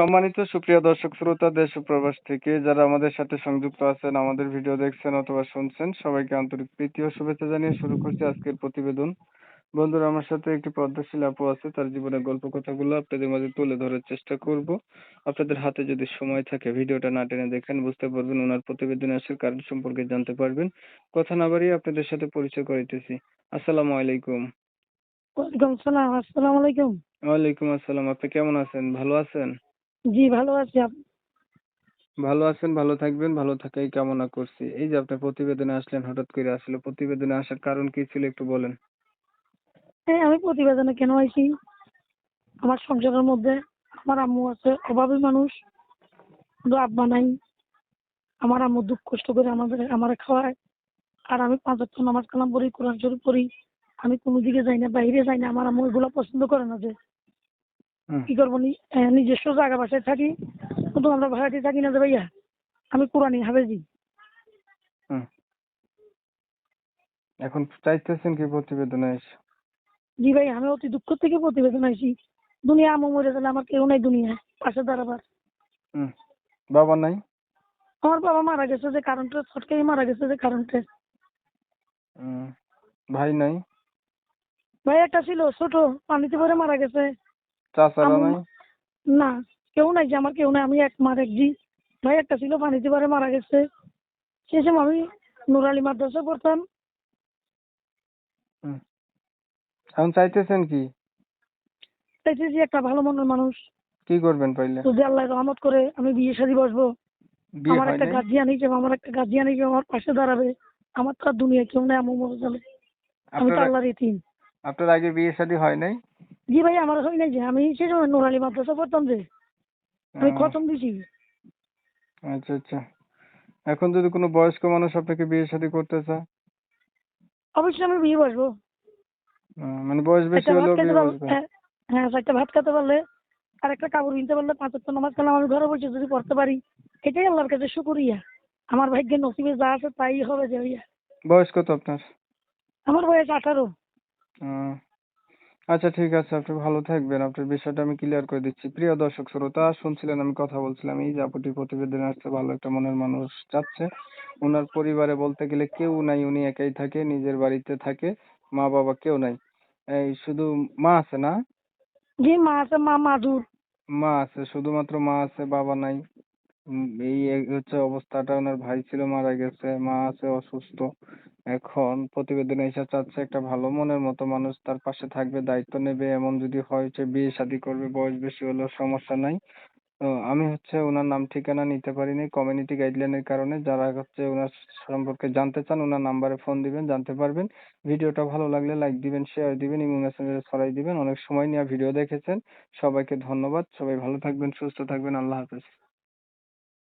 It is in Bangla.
সম্মানিত সুপ্রিয় দর্শক শ্রোতা দেশ ও প্রবাস থেকে যারা আমাদের সাথে সংযুক্ত আছেন আমাদের ভিডিও দেখছেন অথবা শুনছেন সবাইকে আন্তরিক প্রীতি ও শুভেচ্ছা জানিয়ে শুরু করছি আজকের প্রতিবেদন। বন্ধুরা আমার সাথে একটি পদ্মশীল আপু আছে তার জীবনের গল্প কথাগুলো আপনাদের মাঝে তুলে ধরার চেষ্টা করব। আপনাদের হাতে যদি সময় থাকে ভিডিওটা না টেনে দেখেন বুঝতে পারবেন ওনার প্রতিবেদনে আসার কারণ সম্পর্কে জানতে পারবেন। কথা না বাড়িয়ে আপনাদের সাথে পরিচয় করাইতেছি। আসসালামু আলাইকুম। ওয়ালাইকুম সালাম আসসালামু আলাইকুম। ওয়ালাইকুম আসসালাম আপনি কেমন আছেন? ভালো আছেন? জি ভালো আছি আপ- ভালো আছেন ভালো থাকবেন ভালো থাকাই কামনা করছি। এই যে আপনি প্রতিবেদনে আসলেন হঠাৎ করে আসলে প্রতিবেদনে আসার কারণ কি ছিল একটু বলেন? হ্যাঁ আমি প্রতিবেদনে কেন আইছি? আমার সংসারের মধ্যে আমার আম্মু আছে অভাবী মানুষ শুধু আব্বা নাই। আমার আম্মু দুঃখ কষ্ট করে আমাদের আমার খাওয়ায়। আর আমি পাঁচ ওয়াক্ত নামাজ কালাম পড়ি কোরআন শরীফ পড়ি। আমি কোনো দিকে যাই না বাইরে যাই না আমার আম্মু এগুলো পছন্দ করে না যে কি করব? নিজস্ব জায়গা বাসায় থাকি। কিন্তু আমরা ভাড়াটি থাকি না যে ভাইয়া আমি কোরআনি হাফেজি। এখন চাইতেছেন কি প্রতিবেদনে এসে? জি ভাই আমি অতি দুঃখ থেকে প্রতিবেদন আইছি দুনিয়া আমু মরে গেলে আমার কেউ নাই দুনিয়া পাশে দাঁড়াবার। হুম, বাবা নাই? আমার বাবা মারা গেছে যে কারণটা ছটকাই মারা গেছে যে কারণটা হুম, ভাই নাই? ভাই একটা ছিল ছোট পানিতে পরে মারা গেছে। চাচারা নাই? না কেউ নাই যে আমার কেউ নাই। আমি এক মার এক জি ভাই একটা ছিল পানিতে পরে মারা গেছে। সেই সময় আমি নুরালি মাদ্রাসা পড়তাম। এখন চাইতেছেন কি? চাইছি যে একটা ভালো মনের মানুষ। কি করবেন পাইলে? যদি আল্লাহ রহমত করে আমি বিয়ে শাদী বসবো। আমার একটা গার্জিয়ান হিসেবে আমার একটা গার্জিয়ান হিসেবে আমার পাশে দাঁড়াবে। আমার তো আর দুনিয়া কেউ নাই আমু মরে যাবে। আমি তো আল্লাহর ইতিম আপনার আগে বিয়ে শাদী হয় নাই? জি ভাই আমার হয় নাই যে আমি সেই সময় নুরালি মাদ্রাসা পড়তাম যে। আমি খতম দিছি। আচ্ছা আচ্ছা। এখন যদি কোনো বয়স্ক মানুষ আপনাকে বিয়ে শাদী করতে চায়? অবশ্যই আমি বিয়ে বসবো। মানে বয়স বেশি হলেও বিয়ে বসবে হ্যাঁ, হ্যাঁ একটা ভাত খেতে পারলে আর একটা কাপড় কিনতে পারলে পাঁচ ওয়াক্ত নামাজ কালাম আমি ঘরে বসে যদি পড়তে পারি এটাই আল্লাহর কাছে শুকরিয়া। আমার ভাগ্যে নসিবে যা আছে তাই হবে যে ভাইয়া বয়স কত আপনার? আমার বয়স আঠারো। আচ্ছা ঠিক আছে। আপনি ভালো থাকবেন। আপনার বিষয়টা আমি ক্লিয়ার করে দিচ্ছি। প্রিয় দর্শক শ্রোতা শুনছিলেন আমি কথা বলছিলাম এই যে আপুটি প্রতিবেদনে আসছে ভালো একটা মনের মানুষ যাচ্ছে। ওনার পরিবারে বলতে গেলে কেউ নাই উনি একাই থাকে নিজের বাড়িতে থাকে মা বাবা কেউ নাই। এই শুধু মা আছে না? জি মা আছে মা মাদুর। মা আছে শুধুমাত্র মা আছে বাবা নাই। এই এই হচ্ছে অবস্থাটা। ওনার ভাই ছিল মারা গেছে মা আছে অসুস্থ। এখন প্রতিবেদনে এসে চাচ্ছে একটা ভালো মনের মতো মানুষ তার পাশে থাকবে, দায়িত্ব নেবে। এমন যদি হয় যে বিয়ে শাদী করবে, বয়স বেশি হলেও সমস্যা নাই। তো আমি হচ্ছে ওনার নাম ঠিকানা নিতে পারিনি কমিউনিটি গাইডলাইনের কারণে। যারা হচ্ছে ওনার সম্পর্কে জানতে চান, ওনার নাম্বারে ফোন দিবেন, জানতে পারবেন। ভিডিওটা ভালো লাগলে লাইক দিবেন শেয়ার দিবেন ইমো মেসেঞ্জারে ছড়াই দিবেন। অনেক সময় নিয়ে ভিডিও দেখেছেন। সবাইকে ধন্যবাদ। সবাই ভালো থাকবেন, সুস্থ থাকবেন। আল্লাহ হাফেজ।